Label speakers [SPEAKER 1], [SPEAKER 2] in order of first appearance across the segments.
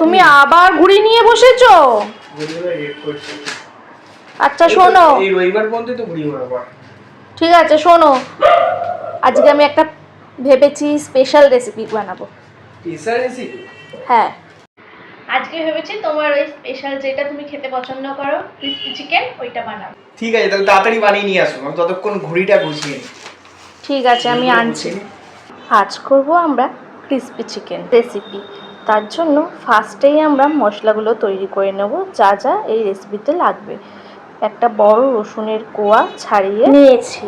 [SPEAKER 1] তুমি আবার ঘুড়ি নিয়ে বসেছো? আচ্ছা শোনো।
[SPEAKER 2] এই রবিবার পর্যন্ত তো ঘুড়ি ওড়াবো
[SPEAKER 1] ঠিক আছে শোনো। আজকে আমি একটা ভেবেছি স্পেশাল রেসিপি বানাবো।
[SPEAKER 2] রেসিপি
[SPEAKER 1] হ্যাঁ। আজকে ভেবেছি তোমার ওই স্পেশাল যেটা তুমি খেতে পছন্দ করো ক্রিস্পি চিকেন ওইটা বানাবো।
[SPEAKER 2] ঠিক আছে তাহলে তাড়াতাড়ি বানিয়ে নিয়ে আসো আমি ততক্ষণ ঘুড়িটা গুছিয়ে নিই।
[SPEAKER 1] ঠিক আছে আমি আনছি। আজ করব আমরা ক্রিস্পি চিকেন রেসিপি তার জন্য ফার্স্টেই আমরা মশলাগুলো তৈরি করে নেব, যা যা এই রেসিপিতে লাগবে। একটা বড় রসুনের কোয়া ছাড়িয়ে নিয়েছি।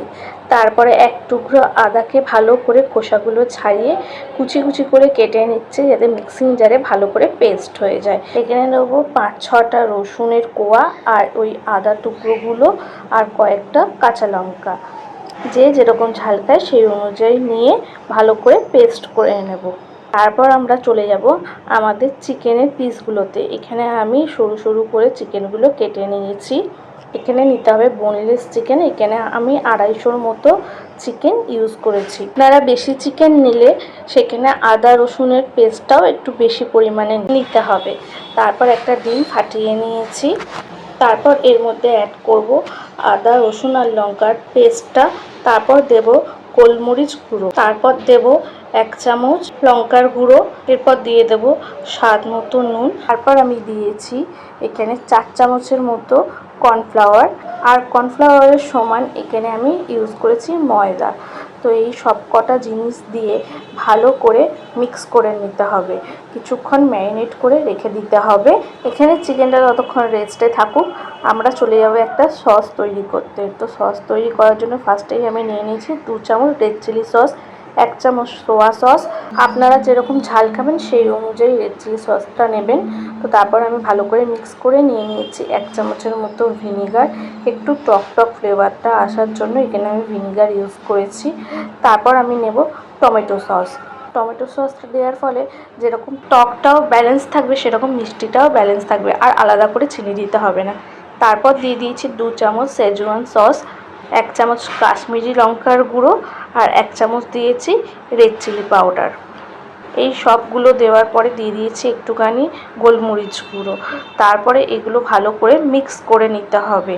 [SPEAKER 1] তারপরে এক টুকরো আদাকে ভালো করে খোসাগুলো ছাড়িয়ে কুচি কুচি করে কেটে নিচ্ছে, যাতে মিক্সিং জারে ভালো করে পেস্ট হয়ে যায়। এখানে নেব পাঁচ ছটা রসুনের কোয়া আর ওই আদা টুকরোগুলো আর কয়েকটা কাঁচা লঙ্কা। যে যেরকম ঝাল খায় সেই অনুযায়ী নিয়ে ভালো করে পেস্ট করে নেব। তারপর আমরা চলে যাব আমাদের চিকেনের পিসগুলোতে। এখানে আমি সরু সরু করে চিকেনগুলো কেটে নিয়েছি। এখানে নিতে হবে বোনলেস চিকেন এখানে আমি আড়াইশোর মতো চিকেন ইউজ করেছি। আপনারা বেশি চিকেন নিলে সেখানে আদা রসুনের পেস্টটাও একটু বেশি পরিমাণে নিতে হবে। তারপর একটা ডিম ফাটিয়ে নিয়েছি। তারপর এর মধ্যে অ্যাড করব আদা, রসুন আর লঙ্কার পেস্টটা তারপর দেব গোলমরিচ গুঁড়ো। তারপর দেব এক চামচ লঙ্কার গুঁড়ো। এরপর দিয়ে দেব স্বাদ মতো নুন। তারপর আমি দিয়েছি এখানে চার চামচের মতো কর্নফ্লাওয়ার। আর কর্নফ্লাওয়ারের সমান এখানে আমি ইউজ করেছি ময়দা। তো এই সব কটা জিনিস দিয়ে ভালো করে মিক্স করে নিতে হবে। কিছুক্ষণ ম্যারিনেট করে রেখে দিতে হবে। এখানে চিকেনটা ততক্ষণ রেস্টে থাকুক। আমরা চলে যাব একটা সস তৈরি করতে। তো সস তৈরি করার জন্য ফার্স্টেই আমি নিয়ে নিয়েছি দু চামচ রেড চিলি সস এক চামচ সোয়া সস আপনারা যেরকম ঝাল খাবেন সেই অনুযায়ী রেড চিলি সসটা নেবেন। তো তারপর আমি ভালো করে মিক্স করে নিয়ে নিয়েছি এক চামচের মতো ভিনিগার একটু টক টক ফ্লেভারটা আসার জন্য এখানে আমি ভিনিগার ইউজ করেছি। তারপর আমি নেব টমেটো সস। টমেটো সসটা দেওয়ার ফলে যেরকম টকটাও ব্যালেন্স থাকবে, সেরকম মিষ্টিটাও ব্যালেন্স থাকবে, আর আলাদা করে চিনি দিতে হবে না। তারপর দিয়ে দিয়েছি দু চামচ সেজওয়ান সস এক চামচ কাশ্মীরি লঙ্কার গুঁড়ো, আর এক চামচ দিয়েছি রেড চিলি পাউডার এই সবগুলো দেওয়ার পরে দিয়ে দিয়েছি একটুখানি গোলমরিচ গুঁড়ো। তারপরে এগুলো ভালো করে মিক্স করে নিতে হবে।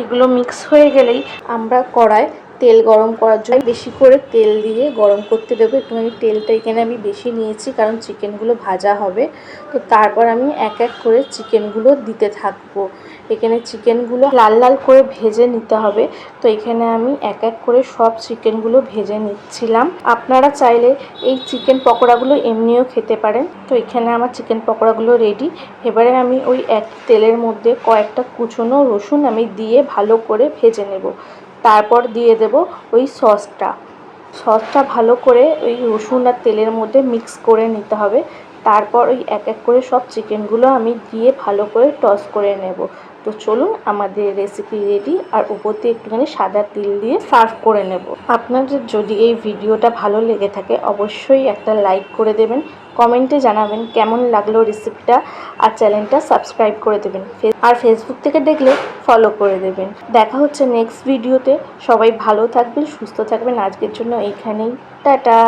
[SPEAKER 1] এগুলো মিক্স হয়ে গেলেই আমরা কড়ায় তেল গরম করার জন্য বেশি করে তেল দিয়ে গরম করতে দেবো। একটুখানি তেলটা এখানে আমি বেশি নিয়েছি কারণ চিকেনগুলো ভাজা হবে। তো তারপর আমি এক এক করে চিকেনগুলো দিতে থাকব। এখানে চিকেনগুলো লাল লাল করে ভেজে নিতে হবে। তো এখানে আমি এক এক করে সব চিকেনগুলো ভেজে নিচ্ছিলাম। আপনারা চাইলে এই চিকেন পকোড়াগুলো এমনিও খেতে পারেন। তো এখানে আমার চিকেন পকোড়াগুলো রেডি। এবারে আমি ওই এক তেলের মধ্যে কয়েকটা কুচনো রসুন আমি দিয়ে ভালো করে ভেজে নেব। তারপর দিয়ে দেব ওই সসটা। সসটা ভালো করে ওই রসুন আর তেলের মধ্যে মিক্স করে নিতে হবে। তারপর ওই এক এক করে সব চিকেনগুলো আমি দিয়ে ভালো করে টস করে নেব। তো চলুন আমাদের রেসিপি রেডি আর উপর দিয়ে একটুখানি সাদা তিল দিয়ে সার্ভ করে নেব। আপনাদের যদি এই ভিডিওটা ভালো লেগে থাকে, অবশ্যই একটা লাইক করে দেবেন। কমেন্টে জানাবেন কেমন লাগল রেসিপিটা আর চ্যানেলটা সাবস্ক্রাইব করে দেবেন। আর ফেসবুক থেকে দেখলে ফলো করে দেবেন। দেখা হচ্ছে নেক্সট ভিডিওতে সবাই ভালো থাকবেন, সুস্থ থাকবেন। আজকের জন্য এইখানেই। টাটা!